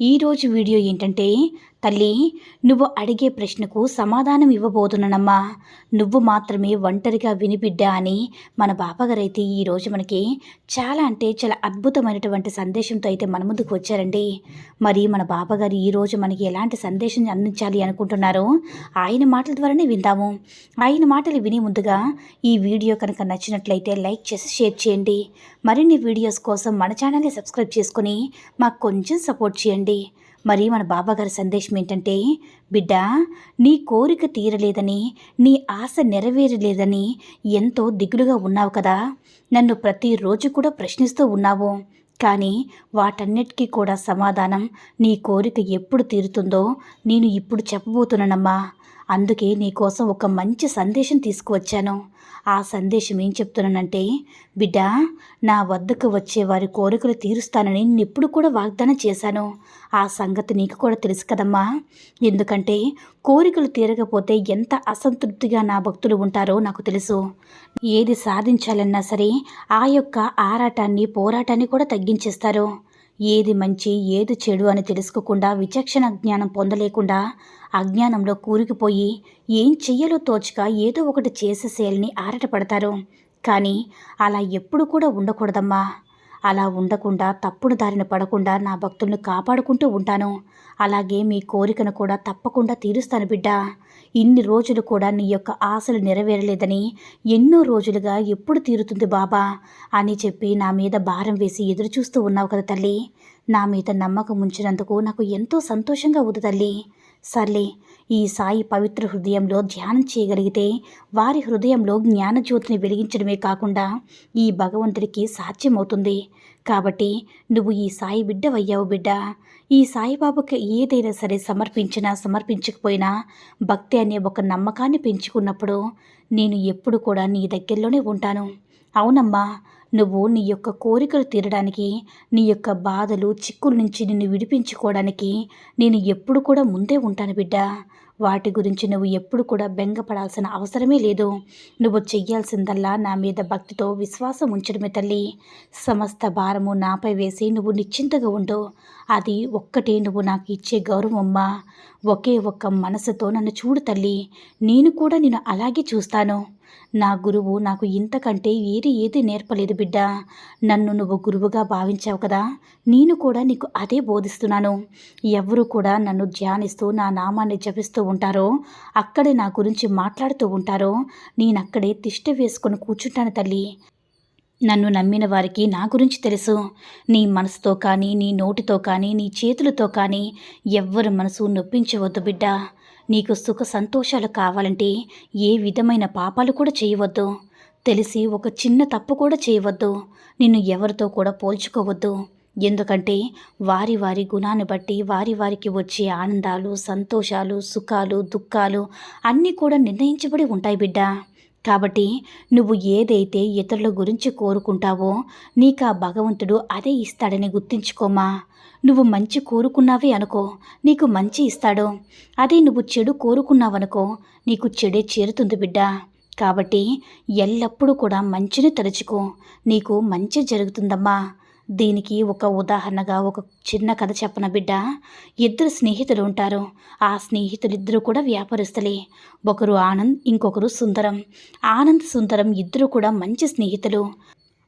ఈరోజు వీడియో ఏంటంటే తల్లి నువ్వు అడిగే ప్రశ్నకు సమాధానం ఇవ్వబోతున్నానమ్మా. నువ్వు మాత్రమే ఒంటరిగా వినిబిడ్డా అని మన బాపగారైతే ఈరోజు మనకి చాలా అంటే చాలా అద్భుతమైనటువంటి సందేశంతో అయితే మన ముందుకు వచ్చారండి. మరి మన బాపగారు ఈరోజు మనకి ఎలాంటి సందేశం అందించాలి అనుకుంటున్నారో ఆయన మాటల ద్వారానే విందాము. ఆయన మాటలు విని ముందుగా ఈ వీడియో కనుక నచ్చినట్లయితే లైక్ చేసి షేర్ చేయండి. మరిన్ని వీడియోస్ కోసం మన ఛానల్ని సబ్స్క్రైబ్ చేసుకుని మాకు కొంచెం సపోర్ట్ చేయండి. మరి మన బాబాగారి సందేశం ఏంటంటే బిడ్డ నీ కోరిక తీరలేదని నీ ఆశ నెరవేరలేదని ఎంతో దిగులుగా ఉన్నావు కదా. నన్ను ప్రతిరోజు కూడా ప్రశ్నిస్తూ ఉన్నావు. కానీ వాటన్నిటికీ కూడా సమాధానం నీ కోరిక ఎప్పుడు తీరుతుందో నేను ఇప్పుడు చెప్పబోతున్నానమ్మా. అందుకే నీకోసం ఒక మంచి సందేశం తీసుకువచ్చాను. ఆ సందేశం ఏం చెప్తున్నానంటే బిడ్డ నా వద్దకు వచ్చే వారి కోరికలు తీరుస్తానని ఎప్పుడు కూడా వాగ్దానం చేశాను. ఆ సంగతి నీకు కూడా తెలుసు కదమ్మా. ఎందుకంటే కోరికలు తీరకపోతే ఎంత అసంతృప్తిగా నా భక్తులు ఉంటారో నాకు తెలుసు. ఏది సాధించాలన్నా సరే ఆ యొక్క ఆరాటాన్ని పోరాటాన్ని కూడా తగ్గించేస్తారు. ఏది మంచి ఏది చెడు అని తెలుసుకోకుండా విచక్షణ జ్ఞానం పొందలేకుండా అజ్ఞానంలో కూరుకుపోయి ఏం చెయ్యాలో తోచక ఏదో ఒకటి చేసేసేయాలని ఆరటపడతారు. కానీ అలా ఎప్పుడు కూడా ఉండకూడదమ్మా. అలా ఉండకుండా తప్పుడు దారిన పడకుండా నా భక్తుల్ని కాపాడుకుంటూ ఉంటాను. అలాగే మీ కోరికను కూడా తప్పకుండా తీరుస్తాను బిడ్డ. ఇన్ని రోజులు కూడా నీ యొక్క ఆశలు నెరవేరలేదని ఎన్నో రోజులుగా ఎప్పుడు తీరుతుంది బాబా అని చెప్పి నా మీద భారం వేసి ఎదురు చూస్తూ ఉన్నావు కదా తల్లి. నా మీద నమ్మకం ఉంచినందుకు నాకు ఎంతో సంతోషంగా ఉంది తల్లి. సర్లే ఈ సాయి పవిత్ర హృదయంలో ధ్యానం చేయగలిగితే వారి హృదయంలో జ్ఞానజ్యోతిని వెలిగించడమే కాకుండా ఈ భగవంతుడికి సాధ్యమవుతుంది. కాబట్టి నువ్వు ఈ సాయి బిడ్డవయ్యావు బిడ్డ. ఈ సాయిబాబాకి ఏదైనా సరే సమర్పించినా సమర్పించకపోయినా భక్తి అనే ఒక నమ్మకాన్ని పెంచుకున్నప్పుడు నేను ఎప్పుడు కూడా నీ దగ్గరలోనే ఉంటాను. అవునమ్మా నువ్వు నీ యొక్క కోరికలు తీరడానికి నీ యొక్క బాధలు చిక్కుల నుంచి నిన్ను విడిపించుకోవడానికి నేను ఎప్పుడు కూడా ముందే ఉంటాను బిడ్డ. వాటి గురించి నువ్వు ఎప్పుడు కూడా బెంగపడాల్సిన అవసరమే లేదు. నువ్వు చెయ్యాల్సిందల్లా నా మీద భక్తితో విశ్వాసం ఉంచడమే తల్లి. సమస్త భారము నాపై వేసి నువ్వు నిశ్చింతగా ఉండు. అది ఒక్కటే నువ్వు నాకు ఇచ్చే గౌరవమ్మా ఒకే ఒక్క మనసుతో నన్ను చూడు తల్లి. నేను కూడా నేను అలాగే చూస్తాను. నా గురువు నాకు ఇంతకంటే ఏది ఏది నేర్పలేదు బిడ్డ. నన్ను నువ్వు గురువుగా భావించావు కదా. నేను కూడా నీకు అదే బోధిస్తున్నాను. ఎవరు కూడా నన్ను ధ్యానిస్తూ నా నామాన్ని జపిస్తూ ఉంటారో అక్కడే నా గురించి మాట్లాడుతూ ఉంటారో నేనక్కడే తిష్ట వేసుకొని కూర్చుంటాను తల్లి. నన్ను నమ్మిన వారికి నా గురించి తెలుసు. నీ మనసుతో కానీ నీ నోటితో కానీ నీ చేతులతో కానీ ఎవ్వరు మనసు నొప్పించవద్దు బిడ్డ. నీకు సుఖ సంతోషాలు కావాలంటే ఏ విధమైన పాపాలు కూడా చేయవద్దు. తెలిసి ఒక చిన్న తప్పు కూడా చేయవద్దు. నిన్ను ఎవరితో కూడా పోల్చుకోవద్దు. ఎందుకంటే వారి వారి గుణాన్ని బట్టి వారి వారికి వచ్చే ఆనందాలు సంతోషాలు సుఖాలు దుఃఖాలు అన్నీ కూడా నిర్ణయించబడి ఉంటాయి బిడ్డా. కాబట్టి నువ్వు ఏదైతే ఇతరుల గురించి కోరుకుంటావో నీకు ఆ భగవంతుడు అదే ఇస్తాడని గుర్తించుకోమా. నువ్వు మంచి కోరుకున్నావే అనుకో నీకు మంచి ఇస్తాడు. అదే నువ్వు చెడు కోరుకున్నావనుకో నీకు చెడే చేరుతుంది బిడ్డ. కాబట్టి ఎల్లప్పుడూ కూడా మంచిని తలుచుకో నీకు మంచి జరుగుతుందమ్మా. దీనికి ఒక ఉదాహరణగా ఒక చిన్న కథ చెప్పన బిడ్డ? ఇద్దరు స్నేహితులు ఉంటారు. ఆ స్నేహితులిద్దరూ కూడా వ్యాపారస్తులే. ఒకరు ఆనంద్ ఇంకొకరు సుందరం. ఆనంద్ సుందరం ఇద్దరు కూడా మంచి స్నేహితులు.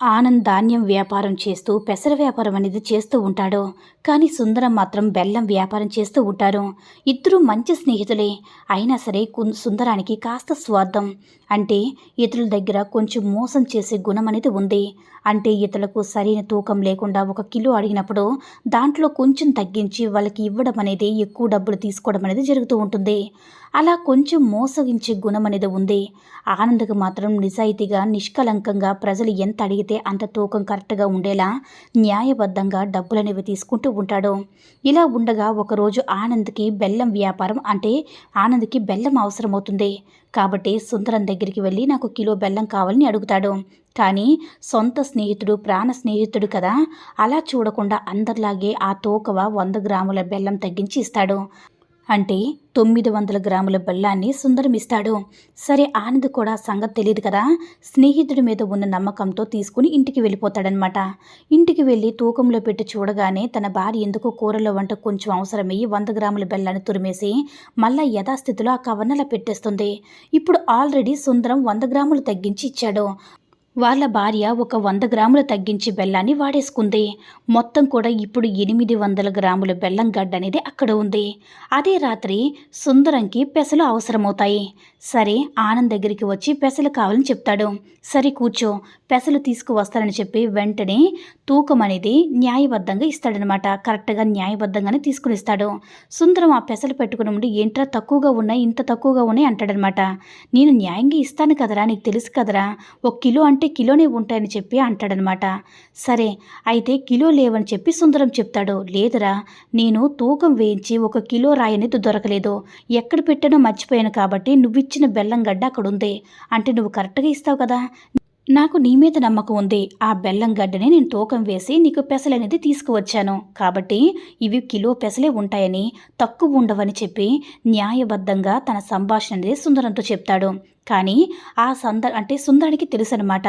ఆనంద్ ధాన్యం వ్యాపారం చేస్తూ పెసర వ్యాపారం అనేది చేస్తూ ఉంటాడు. కానీ సుందరం మాత్రం బెల్లం వ్యాపారం చేస్తూ ఉంటారు. ఇద్దరు మంచి స్నేహితులే. అయినా సరే సుందరానికి కాస్త స్వార్థం. అంటే ఇతరుల దగ్గర కొంచెం మోసం చేసే గుణం అనేది ఉంది. అంటే ఇతరులకు సరైన తూకం లేకుండా ఒక కిలో అడిగినప్పుడు దాంట్లో కొంచెం తగ్గించి వాళ్ళకి ఇవ్వడం అనేది ఎక్కువ డబ్బులు తీసుకోవడం అనేది జరుగుతూ ఉంటుంది. అలా కొంచెం మోసగించే గుణం అనేది ఉంది. ఆనందకు మాత్రం నిజాయితీగా నిష్కలంకంగా ప్రజలు ఎంత అడిగితే అంత తూకం కరెక్ట్గా ఉండేలా న్యాయబద్ధంగా డబ్బులనేవి తీసుకుంటూ ఉంటాడు. ఇలా ఉండగా ఒకరోజు ఆనంద్కి బెల్లం వ్యాపారం అంటే ఆనంద్కి బెల్లం అవసరమవుతుంది. కాబట్టి సుందరం దగ్గరికి వెళ్ళి నాకు కిలో బెల్లం కావాలని అడుగుతాడు. కానీ సొంత స్నేహితుడు ప్రాణ స్నేహితుడు కదా అలా చూడకుండా అందరిలాగే ఆ తోకవ వంద గ్రాముల బెల్లం తగ్గించి ఇస్తాడు. అంటే తొమ్మిది వందల గ్రాముల బెల్లాన్ని సుందరం ఇస్తాడు సరే ఆనంద్ కూడా సంగతి తెలియదు కదా? స్నేహితుడి మీద ఉన్న నమ్మకంతో తీసుకుని ఇంటికి వెళ్ళిపోతాడనమాట ఇంటికి వెళ్ళి తూకంలో పెట్టి చూడగానే తన భార్య ఎందుకో కూరలో వంట కొంచెం అవసరమయ్యి వంద గ్రాముల బెల్లాన్ని తురిమేసి మళ్ళా యథాస్థితిలో ఆ కవర్నలా పెట్టేస్తుంది. ఇప్పుడు ఆల్రెడీ సుందరం వంద గ్రాములు తగ్గించి ఇచ్చాడు. వాళ్ళ భార్య ఒక వంద గ్రాములు తగ్గించి బెల్లాన్ని వాడేసుకుంది. మొత్తం కూడా ఇప్పుడు ఎనిమిది వందల గ్రాముల బెల్లం గడ్డ అనేది అక్కడ ఉంది. అదే రాత్రి సుందరంకి పెసలు అవసరమవుతాయి. సరే ఆనంద్ దగ్గరికి వచ్చి పెసలు కావాలని చెప్తాడు. సరే కూర్చో. పెసలు తీసుకువస్తానని చెప్పి వెంటనే తూకం అనేది న్యాయబద్ధంగా ఇస్తాడనమాట. కరెక్ట్గా న్యాయబద్ధంగానే తీసుకుని ఇస్తాడు సుందరం ఆ పెసలు పెట్టుకుని ఉండి ఏంట్రా తక్కువగా ఉన్నాయి? ఇంత తక్కువగా ఉన్నాయి? అంటాడనమాట. నేను న్యాయంగా ఇస్తాను కదరా? నీకు తెలుసు కదరా? ఒక కిలో అంటే కిలోనే ఉంటాయని చెప్పి అంటాడనమాట. సరే అయితే కిలో లేవని చెప్పి సుందరం చెప్తాడు. లేదురా నేను తూకం వేయించి ఒక కిలో రాయి అనేది దొరకలేదు. ఎక్కడ పెట్టానో మర్చిపోయాను కాబట్టి నువ్విచ్చిన బెల్లం గడ్డ అక్కడ ఉంది అంటే నువ్వు కరెక్ట్గా ఇస్తావు కదా? నాకు నీ మీద నమ్మకం ఉంది. ఆ బెల్లం గడ్డని నేను తూకం వేసి నీకు పెసలు అనేది తీసుకువచ్చాను. కాబట్టి ఇవి కిలో పెసలే ఉంటాయని తక్కువ ఉండవని చెప్పి న్యాయబద్ధంగా తన సంభాషణ అనేది సుందరంతో చెప్తాడు. కానీ ఆ సంద అంటే సుందరానికి తెలుసనమాట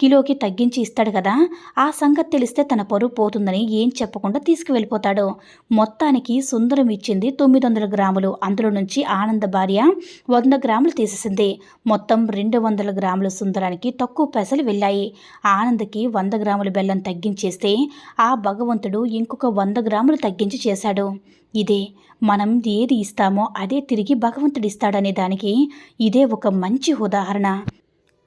కిలోకి తగ్గించి ఇస్తాడు కదా ఆ సంగతి తెలిస్తే తన పరువు పోతుందని ఏం చెప్పకుండా తీసుకువెళ్ళిపోతాడు. మొత్తానికి సుందరం ఇచ్చింది తొమ్మిది వందల గ్రాములు. అందులో నుంచి ఆనంద భార్య వంద గ్రాములు తీసేసింది. మొత్తం రెండు వందల గ్రాములు సుందరానికి తక్కువ పైసలు వెళ్ళాయి. ఆనందకి వంద గ్రాముల బెల్లం తగ్గించేస్తే ఆ భగవంతుడు ఇంకొక వంద గ్రాములు తగ్గించి చేశాడు. ఇదే మనం ఏది ఇస్తామో అదే తిరిగి భగవంతుడు ఇస్తాడనే దానికి ఇదే ఒక మంచి మంచి ఉదాహరణ.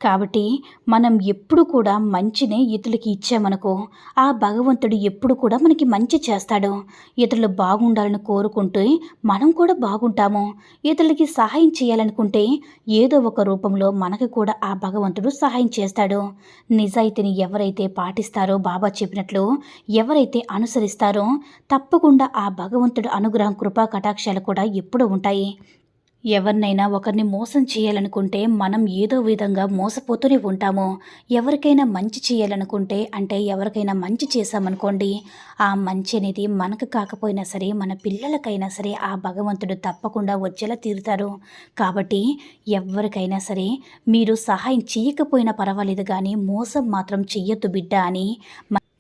కాబట్టి మనం ఎప్పుడు కూడా మంచినే ఇతరులకి ఇచ్చామనుకో ఆ భగవంతుడు ఎప్పుడు కూడా మనకి మంచి చేస్తాడు. ఇతరులు బాగుండాలని కోరుకుంటే మనం కూడా బాగుంటాము. ఇతరులకి సహాయం చేయాలనుకుంటే ఏదో ఒక రూపంలో మనకు కూడా ఆ భగవంతుడు సహాయం చేస్తాడు. నిజాయితీని ఎవరైతే పాటిస్తారో బాబా చెప్పినట్లు ఎవరైతే అనుసరిస్తారో తప్పకుండా ఆ భగవంతుడు అనుగ్రహం కృపా కటాక్షాలు కూడా ఎప్పుడూ ఉంటాయి. ఎవరినైనా ఒకరిని మోసం చేయాలనుకుంటే మనం ఏదో విధంగా మోసపోతూనే ఉంటాము. ఎవరికైనా మంచి చేయాలనుకుంటే అంటే ఎవరికైనా మంచి చేశామనుకోండి ఆ మంచి అనేది మనకు కాకపోయినా సరే మన పిల్లలకైనా సరే ఆ భగవంతుడు తప్పకుండా వచ్చేలా తీరుతారు. కాబట్టి ఎవరికైనా సరే మీరు సహాయం చేయకపోయినా పర్వాలేదు కానీ మోసం మాత్రం చెయ్యొద్దు బిడ్డ అని